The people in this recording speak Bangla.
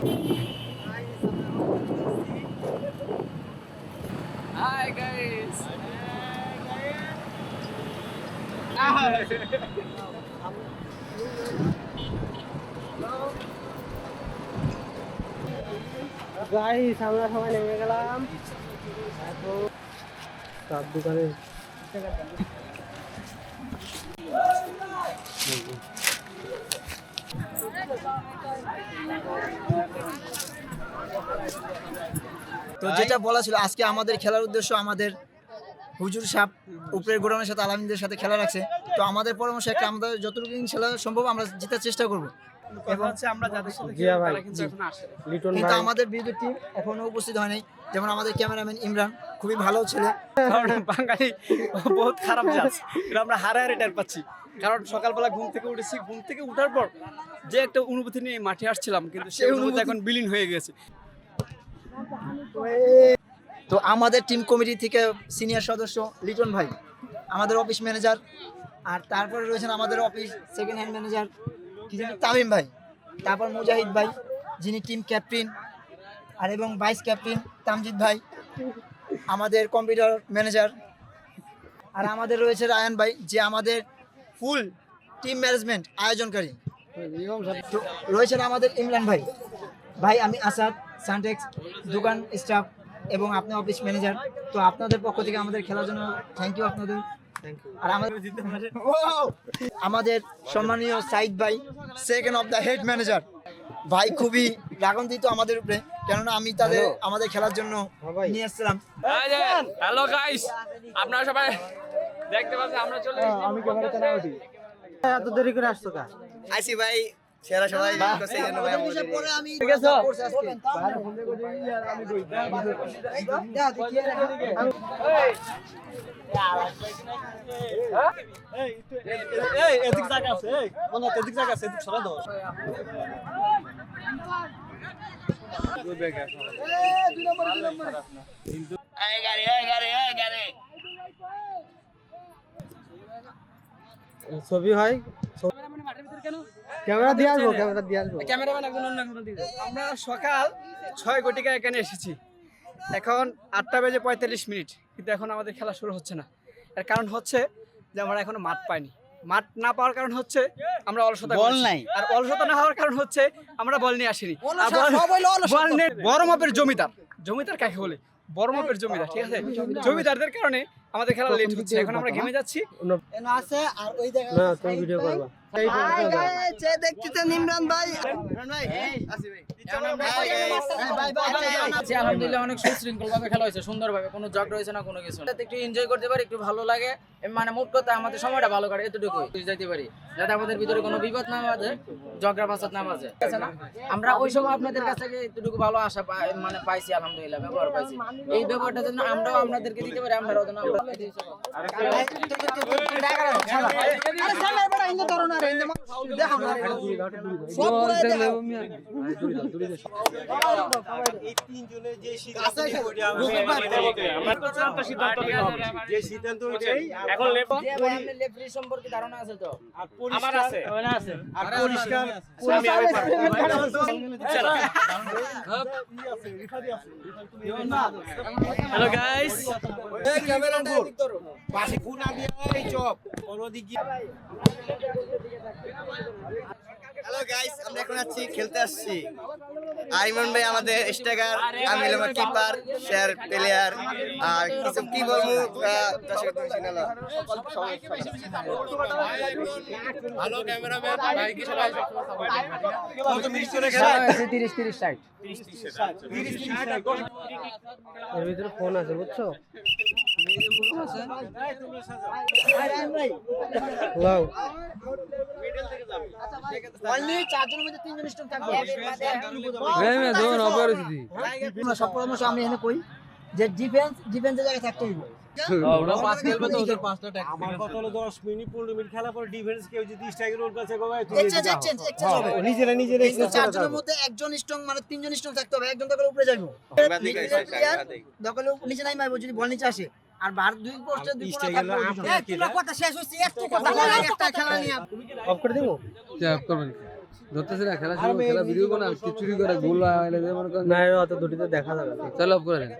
Hi guys. Hi guys. Guys আমরা সবাই নেমে গেলাম এখন তার দোকানে তো যেটা বলা ছিল আজকে আমাদের খেলার উদ্দেশ্য আমাদের হুজুর সাপ উপরের গোডাউনের সাথে আলামিনদের সাথে খেলা রাখছে। তো আমাদের পরামর্শ একটা আমাদের যতটুকু খেলা সম্ভব আমরা জেতার চেষ্টা করব। এবং আমরা যাদের সাথে জিয়া খেলি ভাই, তারা কিন্তু আমাদের বিরুদ্ধে টিম এখনও উপস্থিত হয় নাই। যেমন আমাদের ক্যামেরাম্যান ইমরান খুবই ভালো ছেলে। কারণ বাঙালি বহুত খারাপ এটা আমরা হারে হারে টের পাচ্ছি। কারণ সকালবেলা ঘুম থেকে উঠেছি ঘুম থেকে উঠার পর যে একটা অনুভূতি নিয়ে মাঠে আসছিলাম কিন্তু সেই অনুভূতি এখন বিলীন হয়ে গেছে। তো আমাদের টিম কমিটি থেকে সিনিয়র সদস্য লিটন ভাই আমাদের অফিস ম্যানেজার আর তারপরে রয়েছেন আমাদের অফিস সেকেন্ড হ্যান্ড ম্যানেজার কি জানি তামিম ভাই তারপর মুজাহিদ ভাই যিনি টিম ক্যাপ্টেন আর এবং ভাইস ক্যাপ্টেন তামজিদ ভাই আমাদের কম্পিউটার ম্যানেজার আর আমাদের রয়েছে রায়ান ভাই যে আমাদের ফুল টিম ম্যানেজমেন্ট আয়োজনকারী। রয়েছেন আমাদের ইমরান ভাই। ভাই আমি আসাদ সানটেক্স দোকান স্টাফ এবং আপনি অফিস ম্যানেজার। তো আপনাদের পক্ষ থেকে আমাদের খেলার জন্য থ্যাংক ইউ আপনাদের। আর আমাদের আমাদের সম্মানীয় সাইদ ভাই second of the head manager ভাই খুবই রাগান্বিত আমাদের উপরে। কেননা আমি তাদের আমাদের খেলার জন্য হ্যাঁ নিয়ে এসেছিলাম। হ্যালো গাইস আপনারা সবাই দেখতে পাচ্ছেন আমরা চলে এসেছি আমি ক্যামেরাতে না উঠি। এত দেরি করে আসছো কা আইসি ভাই। সেরা সবাই আমি ঠিক আছে। এই এদিক জায়গা আছে এদিক জায়গা আছে এদিক সরা দাও। ছবি হয়? ক্যামেরা দিয়ে আসব ক্যামেরা দিয়ে আসব। ক্যামেরাম্যান একজন অন্য একজন দিয়ে আমরা সকাল ছয় কোটিকা এখানে এসেছি। এখন আটটা বেজে পঁয়তাল্লিশ মিনিট কিন্তু এখন আমাদের খেলা শুরু হচ্ছে না। এর কারণ হচ্ছে যে আমরা এখনও মাঠ পাইনি। মাঠ না পাওয়ার কারণ হচ্ছে আমরা অলসতা বল নাই। আর অলসতা না হওয়ার কারণ হচ্ছে আমরা বল নিয়ে আসিনি। আর বল- বল বড় মাপের জমিদার। জমিদার কাকে বলে? বড় মাপের জমিদার ঠিক আছে? জমিদারদের কারণে আমাদের খেলা লেট হচ্ছে। এখন আমরা ঘেমে যাচ্ছি। আছে আর ওই দেখা না তুমি ভিডিও করবা। দেখতেছেন ইমরান ভাই ইমরান ভাই আসি ভাই। আলহামদুলিল্লাহ অনেক সুশৃঙ্খল ভাবে খেলা হয়েছে সুন্দর ভাবে কোনো জগ রয়েছে না কোনো কিছু একটু এনজয় করতে পারি একটু ভালো লাগে মানে মোট কথা আমাদের সময়টা ভালো কাটে এতটুকুই। যাইতে পারি যাতে আমাদের ভিতরে কোনো বিপদ না বাজে ঝগড়া ফাসাদ না বাজে। আমরা ওই সময় আপনাদের কাছ থেকে এতটুকু ভালো আশা পাই- মানে পাইছি আলহামদুলিল্লাহ ব্যবহার পাইছি। এই ব্যবহারটা যেন আমরাও আপনাদেরকে দিতে পারি আমরাও যেন আমরা এই সম্পর্কে ধারণা আছে তো আমার আছে আর পরিষ্কার হ্যালো গাইস হ্যালো গাইস আমরা এখন আছি খেলতে আসছি আইমন ভাই আমাদের স্ট্রাইকার আমি হলাম কিপার শেয়ার প্লেয়ার আর কিছু কি বলব দর্শক তুমি শুনালো তিরিশ তিরিশ ষাট। এর ভিতরে ফোন আছে বুঝছ? লাও। অনলি চারজনের মধ্যে তিনজন স্ট্রোক থাকবে। আমরা সব পরামর্শ আমি এখানে কই যে ডিফেন্স ডিফেন্সের জায়গায় থাকতে হইব। আমার কথা হলো দশ মিনিট পনেরো মিনিট খেলা পরে ডিফেন্স কেউ যদি স্ট্রাইকের ওর কাছে গোবায় তুই এক্সচেঞ্জ এক্সচেঞ্জ এক্সচেঞ্জ হবে। নিজেরা নিজেরা কিন্তু চারজনের মধ্যে একজন স্ট্রং মানে তিনজন স্ট্রং থাকতে হবে। একজন দখলে উপরে যাইবো। দখলে নিচে নাই মারবো যদি বল নিচে আসে। আর বার দুই পোস্টে দুই কথা শেষ হচ্ছে একটু কথা বলে একটা খেলা নিয়ে অফ করে দেবো? ধরতেছে না খেলা শুরু খেলা ভিডিও বানা চুরি করে গোল আইলে মনে করেন। না অত দুটিতে দেখা যাবে চলো অফ করে দেন।